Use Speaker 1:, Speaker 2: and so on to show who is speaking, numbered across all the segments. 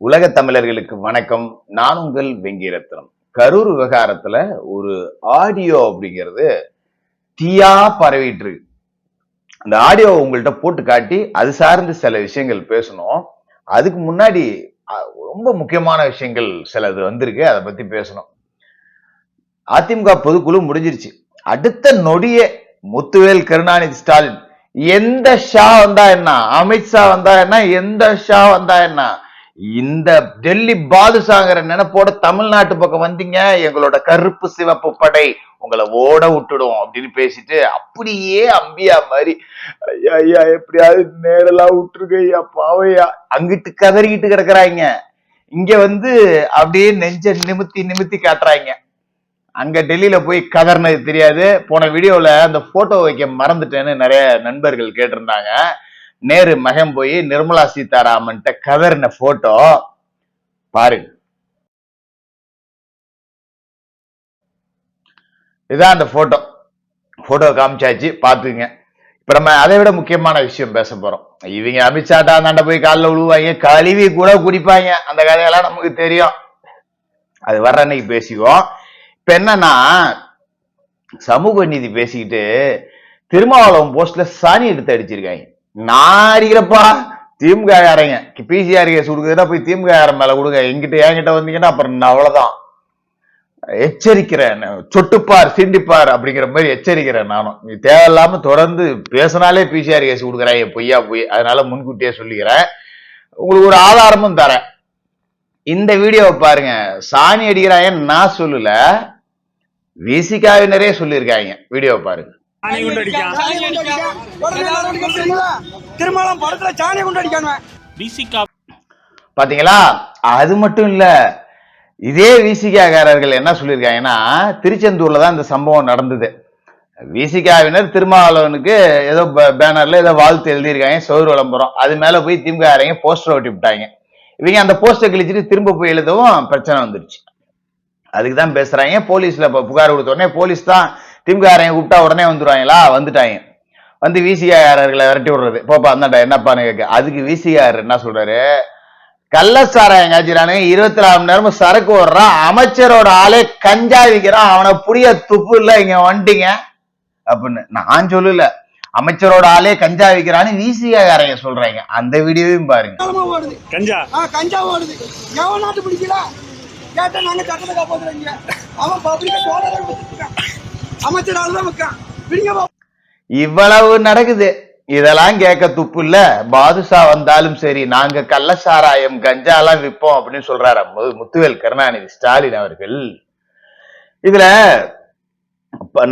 Speaker 1: உலக தமிழர்களுக்கு வணக்கம். நான் உங்கள் வெங்கிரத்னம். கரூர் விவகாரத்துல ஒரு ஆடியோ அப்படிங்கிறது தீயா பரவிட்டு இருக்கு அந்த ஆடியோ உங்கள்கிட்ட போட்டு காட்டி அது சார்ந்து சில விஷயங்கள் பேசணும். அதுக்கு முன்னாடி ரொம்ப முக்கியமான விஷயங்கள் சிலது வந்திருக்கு. அதை பத்தி பேசணும். அதிமுக பொதுக்குழு முடிஞ்சிருச்சு. அடுத்த நொடிய முத்துவேல் கருணாநிதி ஸ்டாலின். எந்த ஷா வந்தா என்ன? அமித்ஷா வந்தா என்ன? எந்த ஷா வந்தா என்ன? இந்த டெல்லி பாதுஷாங்கிற நினைப்போட தமிழ்நாட்டு பக்கம் வந்தீங்க. எங்களோட கருப்பு சிவப்பு படை உங்களை ஓட விட்டுடும் அப்படின்னு பேசிட்டு அப்படியே அம்பியா மாதிரி ஐயா ஐயா எப்படியாவது நேரெல்லாம் விட்டுருங்க ஐயா பாவையா அங்கிட்டு கதறிக்கிட்டு கிடக்குறாங்க. இங்க வந்து அப்படியே நெஞ்ச நிமித்தி நிமித்தி காட்டுறாங்க. அங்க டெல்லியில போய் கதர்னது தெரியாது. போன வீடியோல அந்த போட்டோ வைக்க மறந்துட்டேன்னு நிறைய நண்பர்கள் கேட்டிருந்தாங்க. நேரு மகன் போய் நிர்மலா சீதாராமன்ட்ட கதறின போட்டோ பாருங்க. இதான் அந்த போட்டோ போட்டோ காமிச்சாச்சு பாத்துங்க இப்ப நம்ம அதை விட முக்கியமான விஷயம் பேச போறோம். இவங்க அமித்ஷா தாண்ட போய் காலில் விழுவாங்க கழுவி கூட குடிப்பாங்க. அந்த கதையெல்லாம் நமக்கு தெரியும். அது வர்ற அன்னைக்கு பேசிக்குவோம். இப்ப என்னன்னா சமூக நீதி பேசிக்கிட்டு திருமாவளவன் போஸ்ட்ல சாணி எடுத்து அடிச்சிருக்காங்க. நான் அடிக்கிறப்பா திமுக காரங்க பிசிஆர் கேஸ் கொடுக்குதுன்னா போய் திமுக காரன் மேல கொடுங்க? எங்கிட்ட என்கிட்ட வந்தீங்கன்னா அப்புறம் நான் அவ்வளவுதான். எச்சரிக்கிறேன். சொட்டுப்பார் சிண்டிப்பார் அப்படிங்கிற மாதிரி எச்சரிக்கிறேன் நானும். நீ தேவையில்லாம தொடர்ந்து பேசினாலே பிசிஆர் கேஸ் கொடுக்குறாங்க பொய்யா பொய். அதனால முன்கூட்டியே சொல்லிக்கிறேன். உங்களுக்கு ஒரு ஆதாரமும் தரேன். இந்த வீடியோவை பாருங்க. சாணி அடிக்கிறாங்கன்னு நான் சொல்லல. விசிகாவினரே சொல்லியிருக்காங்க. வீடியோவை பாருங்க.
Speaker 2: சாணி குண்டு அடிக்கான்?
Speaker 3: திருமாவளவன் படத்துல சாணி குண்டு அடிக்கானுவன்
Speaker 1: பாத்தீங்களா? அது மட்டும் இல்ல இதே விசிகாக்காரர்கள் என்ன சொல்லியிருக்காங்கன்னா திருச்செந்தூர்ல தான் இந்த சம்பவம் நடந்தது. விசிகாவினர் திருமாவளவனுக்கு ஏதோ பேனர்ல ஏதோ வாழ்த்து எழுதியிருக்காங்க சௌர் விளம்பரம். அது மேல போய் திமுக போஸ்டர் ஒட்டி விட்டாங்க. இவங்க அந்த போஸ்டர் கிழிச்சிட்டு திரும்ப போய் எழுதவும் பிரச்சனை வந்துருச்சு. அதுக்கு தான் பேசுறாங்க. போலீஸ்ல புகார் கொடுத்த உடனே போலீஸ் தான் திமுககாரங்க கூப்பிட்டா உடனே வந்துருவாங்களா? வந்துட்டாங்க. வந்து விசிகாரர்களை விரட்டி விடுறது. போப்பா அந்தாண்டா என்னப்பான்னு கேட்க. அதுக்கு விசிஆர் என்ன சொல்றாரு? கள்ளச்சாராயம் காய்ச்சிறானுங்க இருபத்தி நாலு மணி நேரமும் சரக்கு ஓடுறான். அமைச்சரோட ஆளே கஞ்சா விற்கிறான் அவனை புடிய துப்பு இல்ல இங்க வந்துட்டீங்க. அப்படின்னு. நான் சொல்லல. அமைச்சரோட ஆளே கஞ்சா விற்கிறான்னு விசிகாரங்க சொல்றாங்க. அந்த வீடியோவையும் பாருங்க.
Speaker 2: கஞ்சா
Speaker 3: கஞ்சா? ஓடுது. எவன் நாட்டு பிடிக்கல? கேட்டா நாங்க சட்டத்தை காப்பாத்துறீங்க அவன் பப்ளிக்க சோழரை அமைச்சர் தான்
Speaker 1: இவ்வளவு நடக்குது. இதெல்லாம் கேட்க துப்பு இல்ல. பாதுஷா வந்தாலும் சரி நாங்க கள்ளசாராயம் கஞ்சாலாம் விற்போம் அப்படின்னு சொல்றாரு முத்துவேல் கருணாநிதி ஸ்டாலின் அவர்கள். இதுல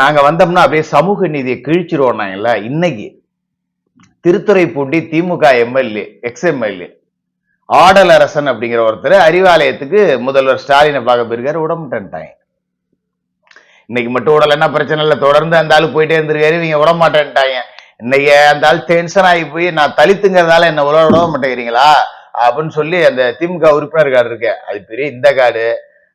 Speaker 1: நாங்க வந்தோம்னா அப்படியே சமூக நீதியை கிழிச்சிருவோம் நாங்கல்ல இன்னைக்கு Thiruthuraipoondi DMK MLA ex MLA Adalarasan அப்படிங்கிற ஒருத்தர் அறிவாலயத்துக்கு முதல்வர் ஸ்டாலினை பார்க்க போயிருக்காரு. உடம்புட்டாங்க இன்னைக்கு மட்டும் உடல் என்ன பிரச்சனை இல்லை. தொடர்ந்து அந்த ஆள் போயிட்டே இருந்திருக்காரு. இவங்க விட மாட்டேன்ட்டாங்க. இன்னைக்கு அந்த ஆள் டென்ஷன் ஆகி போய் நான் தலித்துங்கிறதால என்ன உலக விட மாட்டேங்கிறீங்களா? அப்படின்னு சொல்லி அந்த திமுக உறுப்பினர் கார்டு இருக்கு. அது பெரிய இந்த கார்டு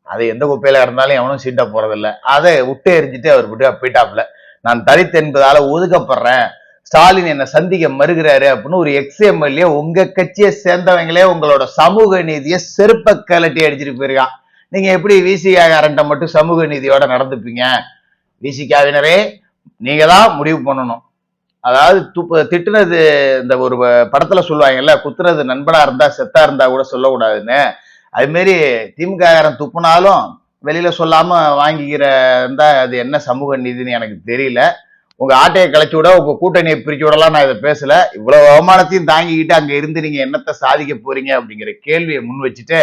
Speaker 1: அது எந்த குப்பையில இருந்தாலும் எவனும் சீட்ட போறதில்ல. அதை விட்டு எரிஞ்சிட்டு அவர் விட்டு போயிட்டாப்ல நான் தலித் என்பதால ஒதுக்கப்படுறேன். ஸ்டாலின் என்னை சந்திக்க மறுகிறாரு அப்படின்னு ஒரு எக்ஸ் எம்எல்ஏ உங்க கட்சியை சேர்ந்தவங்களே உங்களோட சமூக நீதியை செருப்ப கலட்டி அடிச்சிட்டு போயிருக்கான். நீங்க எப்படி விசிகாரன்ட்ட மட்டும் சமூக நீதியோட நடந்துப்பீங்க? விசிகாவினரே நீங்க தான் முடிவு பண்ணணும். அதாவது துப்பு திட்டுனது இந்த ஒரு படத்தில் படத்துல சொல்லுவாங்கல்ல குத்துறது நண்பனா இருந்தா செத்தா இருந்தா கூட சொல்லக்கூடாதுன்னு. அதுமாரி திமுககாரன் துப்புனாலும் வெளியில சொல்லாம வாங்கிக்கிற இருந்தா அது என்ன சமூக நீதின்னு எனக்கு தெரியல. உங்க ஆட்டையை கலைச்சி விட உங்க கூட்டணியை பிரிச்சு விடலாம் நான் இதை பேசல. இவ்வளவு அவமானத்தையும் தாங்கிக்கிட்டு அங்க இருந்து நீங்க என்னத்தை சாதிக்க போறீங்க அப்படிங்கிற கேள்வியை முன் வச்சுட்டு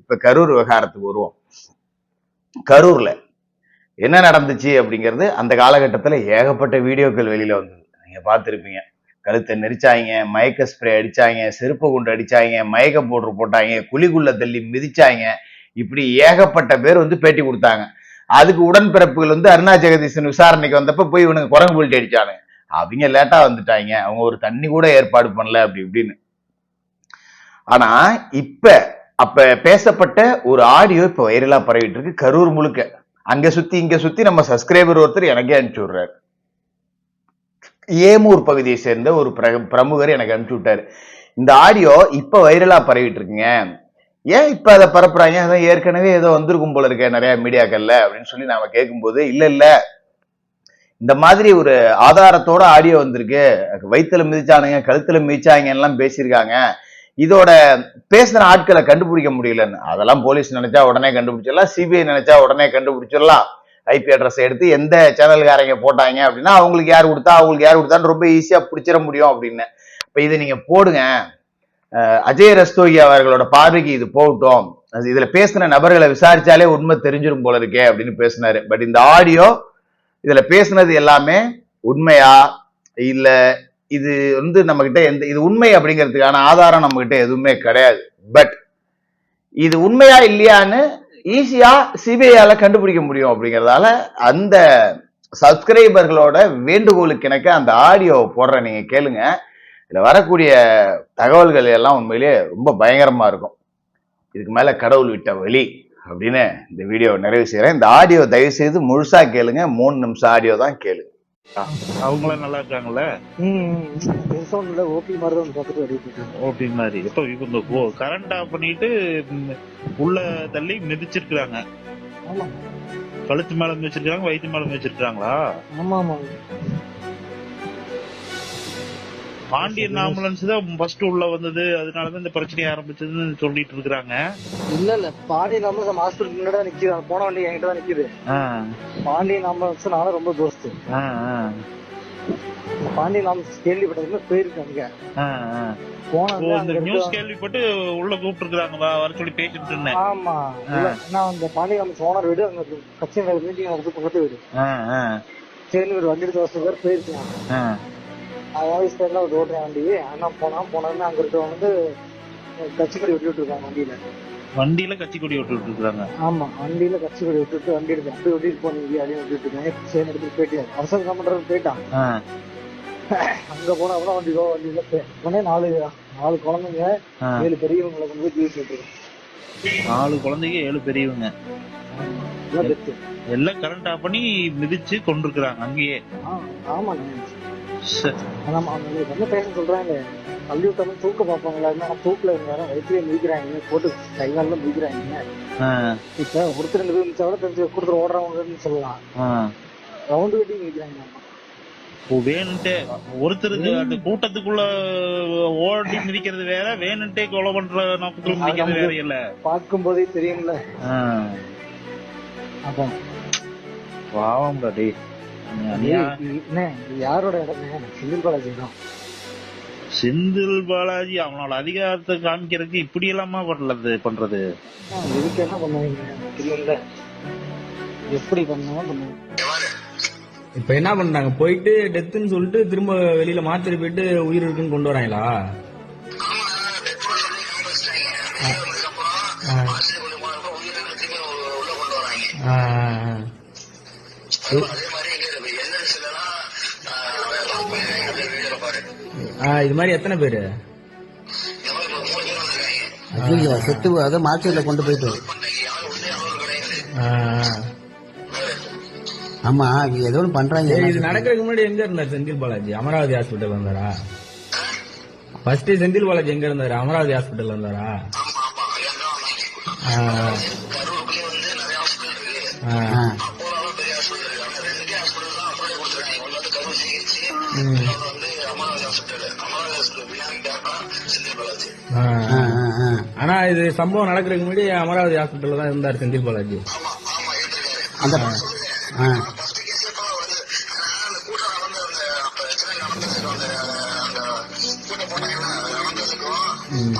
Speaker 1: இப்ப கரூர் விவகாரத்துக்கு வருவோம். கரூர்ல என்ன நடந்துச்சு அப்படிங்கிறது அந்த காலகட்டத்துல ஏகப்பட்ட வீடியோக்கள் வெளியில வந்தது. நீங்க பார்த்துருப்பீங்க. கழுத்தை நெரிச்சாங்க மயக்க ஸ்ப்ரே அடிச்சாங்க செருப்பு குண்டு அடிச்சாங்க மயக்க பவுடர் போட்டாங்க குழிக்குள்ள தள்ளி மிதிச்சாங்க. இப்படி ஏகப்பட்ட பேர் வந்து பேட்டி கொடுத்தாங்க. அதுக்கு உடன்பிறப்புகள் வந்து அருணா ஜெகதீசன் விசாரணைக்கு வந்தப்ப போய் இவனுக்கு குரங்கு புல்ட்டி அடிச்சானுங்க அவங்க லேட்டா வந்துட்டாங்க. அவங்க ஒரு தண்ணி கூட ஏற்பாடு பண்ணல அப்படி இப்படின்னு. ஆனா இப்ப அப்ப பேசப்பட்ட ஒரு ஆடியோ இப்ப வைரலா பரவிட்டு இருக்கு. கரூர் முழுக்க. அங்க சுத்தி இங்க சுத்தி நம்ம சப்ஸ்கிரைபர் ஒருத்தர் எனக்கே அனுப்பிச்சு விடுறாரு. ஏமூர் பகுதியை சேர்ந்த ஒரு பிர- பிரமுகர் எனக்கு அனுப்பிச்சு விட்டாரு. இந்த ஆடியோ இப்ப வைரலா பரவிட்டு இருக்குங்க. ஏன் இப்ப அதை பரப்புறாங்க? அதான் ஏற்கனவே ஏதோ வந்திருக்கும் போல இருக்க நிறைய மீடியாக்கள்ல அப்படின்னு சொல்லி நாம கேட்கும்போது இல்ல இல்ல. இந்த மாதிரி ஒரு ஆதாரத்தோட ஆடியோ வந்திருக்கு. வயிற்றுல மிதிச்சானுங்க கழுத்துல மிதிச்சாங்க எல்லாம் பேசியிருக்காங்க. இதோட பேசுன ஆட்களை கண்டுபிடிக்க முடியலன்னு. அதெல்லாம் போலீஸ் நினைச்சா உடனே கண்டுபிடிச்சிடலாம் சிபிஐ நினைச்சா உடனே கண்டுபிடிச்சிடலாம். ஐபி அட்ரஸ் எடுத்து எந்த சேனல்காரங்க போட்டாங்க அப்படின்னா அவங்களுக்கு யார் கொடுத்தா அவங்களுக்கு யார் கொடுத்தான்னு ரொம்ப ஈஸியா பிடிச்சிட முடியும் அப்படின்னு. இப்ப இதை நீங்க போடுங்க. அஜய் ரஸ்தோகி அவர்களோட பார்வைக்கு இது போகட்டும். அது இதுல பேசின நபர்களை விசாரிச்சாலே உண்மை தெரிஞ்சிடும் போல இருக்கே அப்படின்னு பேசினாரு. பட் இந்த ஆடியோ இதுல பேசினது எல்லாமே உண்மையா இல்ல இது வந்து நம்ம கிட்ட எந்த இது உண்மை அப்படிங்கிறதுக்கான ஆதாரம் நம்ம கிட்ட எதுவுமே கிடையாது. பட் இது உண்மையா இல்லையான்னு ஈஸியா சிபிஐயால கண்டுபிடிக்க முடியும் அப்படிங்கிறதால அந்த சப்ஸ்கிரைபர்களோட வேண்டுகோளுக்கு எனக்கு அந்த ஆடியோ போடுற நீங்க கேளுங்க. இதுல வரக்கூடிய தகவல்கள் எல்லாம் உண்மையிலேயே ரொம்ப பயங்கரமா இருக்கும். இதுக்கு மேல கடவுள் விட்ட வழி அப்படின்னு இந்த வீடியோ நிறைவு செய்கிறேன் இந்த ஆடியோ தயவு செய்து முழுசா கேளுங்க. மூணு நிமிஷம் ஆடியோ தான் கேளுங்க
Speaker 2: அவங்களாம் நல்லா இருக்காங்கல்ல?
Speaker 3: இல்ல ஓபி மாதிரி தான் பார்த்துட்டு
Speaker 2: ஓபி மாதிரி. இப்போ இவங்க கரண்ட் ஆஃப் பண்ணிட்டு உள்ள தள்ளி மிதிச்சிருக்காங்க
Speaker 3: ஆமா.
Speaker 2: கழுத்து மேல மிதிச்சிருக்காங்க வயிற்று மேல மிதிச்சிருக்காங்களா
Speaker 3: ஆமா ஆமா.
Speaker 2: பாண்டியன் ஆம்புலன்ஸ் தான் ஃபர்ஸ்ட் உள்ள வந்தது. அதனாலதான் இந்த பிரச்சனை ஆரம்பிச்சதுன்னு சொல்லிட்டு இருக்கிறாங்க.
Speaker 3: இல்ல இல்ல பாண்டியன் ஆம்புலன்ஸ் நம்ம ஹாஸ்பிட்டல் முன்னாடி தான் நிக்குது. அந்த போன வண்டி என்கிட்ட தான் நிக்குது. பாண்டியன் ஆம்புலன்ஸ் நானும் ரொம்ப தோஸ்து பாண்டியன் ஆம்புலன்ஸ் கேள்விப்பட்டதுல போயிருக்காங்க
Speaker 2: இந்த நியூஸ் கேள்விப்பட்டு உள்ள கூப்பிட்டு இருக்காங்க வர சொல்லி பேசிட்டு இருந்தேன்.
Speaker 3: ஆமா. நான் அந்த பாண்டியன் ஓனர் வீடு அங்க மீட்டிங் நடந்து பக்கத்து வீடு. சரி ஒரு வண்டி எடுத்து பேர் போயிருக்காங்க
Speaker 2: ஆ.
Speaker 3: அதாவது ஸ்டைல ஒரு ஓட்டுறேன் வண்டி அண்ணா போனா போனோன்னு அங்க இருக்க வந்து கட்சிக்கடி விட்டு இருக்காங்க வண்டியில.
Speaker 2: வண்டியில கட்சி கொடி விட்டு இருக்காங்க
Speaker 3: ஆமா வண்டியில கட்சிக்கடி விட்டுட்டு வண்டி எடுத்து அப்படி விட்டுட்டு போனீங்க அப்படின்னு விட்டுட்டு இருக்காங்க சரி எடுத்துட்டு போயிட்டு என்ன பண்றது போயிட்டான் அங்க போனா அப்புறம் வண்டி போ வண்டியில உடனே நாலு நாலு குழந்தைங்க. ஏழு பெரியவங்களை கொண்டு போய் ஜூஸ் விட்டுருக்கோம்
Speaker 2: நாலு குழந்தைங்க ஏழு பெரியவங்க.
Speaker 3: எல்லாம்
Speaker 2: கரண்ட் ஆஃப் பண்ணி மிதிச்சு கொண்டிருக்கிறாங்க அங்கேயே.
Speaker 3: ஆமாண்ணே
Speaker 2: ச்சே.
Speaker 3: ஆமா அவங்க என்ன பேச சொல்றாங்க? தள்ளி விட்டாலும் தூக்க பார்ப்பாங்களா? இருந்தா தூக்குல இருந்தாலும் வயிற்றுல மிதிக்கிறாங்க போட்டு கை காலில் மிதிக்கிறாங்க
Speaker 2: ஆ,
Speaker 3: இப்ப ஒருத்தர் ரெண்டு பேர் மிச்சா கூட தெரிஞ்சு கொடுத்துரு ஓடுறவங்கன்னு சொல்லலாம். ரவுண்டு கட்டி மிதிக்கிறாங்க
Speaker 2: ஓ, வேணுன்ட்டே ஒருத்தருக்கு கூட்டத்துக்குள்ள ஓடி மிதிக்கிறது வேற. வேணுன்ட்டே கொலை பண்ற நோக்கத்துல மிதிக்கிறது வேற இல்ல
Speaker 3: பார்க்கும் போதே தெரியும்ல அதான்.
Speaker 2: பாவம்டா டேய்.
Speaker 3: என்ன யாரோட இடமே? செந்தில் பாலாஜி தான்
Speaker 2: செந்தில் பாலாஜி அவனோட அதிகாரத்தை காமிக்கிறதுக்கு இப்படி எல்லாமா பண்ணது பண்றது?
Speaker 3: இதுக்கு என்ன பண்ணுவீங்க? இல்ல எப்படி பண்ணுவோம் பண்ணுவோம்.
Speaker 4: இப்ப என்ன பண்றாங்க? போயிட்டு டெத்துன்னு சொல்லிட்டு திரும்ப வெளியில மாத்திரை போயிட்டு உயிர் இருக்குன்னு கொண்டு வராங்களா? இது மாதிரி எத்தனை பேரு?
Speaker 5: ஐயோ செத்து அதை மார்க்கெட்ல கொண்டு போயிட்டு. ஆமா இங்க ஏதோ ஒண்ணு பண்றாங்க.
Speaker 4: இது நடக்கிறதுக்கு முன்னாடி எங்க இருந்தார் செந்தில் பாலாஜி? அமராவதி ஹாஸ்பிட்டல் வந்தாரா ஃபர்ஸ்ட் செந்தில் பாலாஜி எங்க இருந்தாரு? அமராவதி ஹாஸ்பிட்டல் வந்தாரா
Speaker 5: ஆ.
Speaker 4: ஆனா இது சம்பவம் நடக்கிறதுக்கு முன்னாடி அமராவதி ஹாஸ்பிட்டல்ல தான் இருந்தார் செந்தில் பாலாஜி
Speaker 5: அந்த ஆ.
Speaker 4: ம்.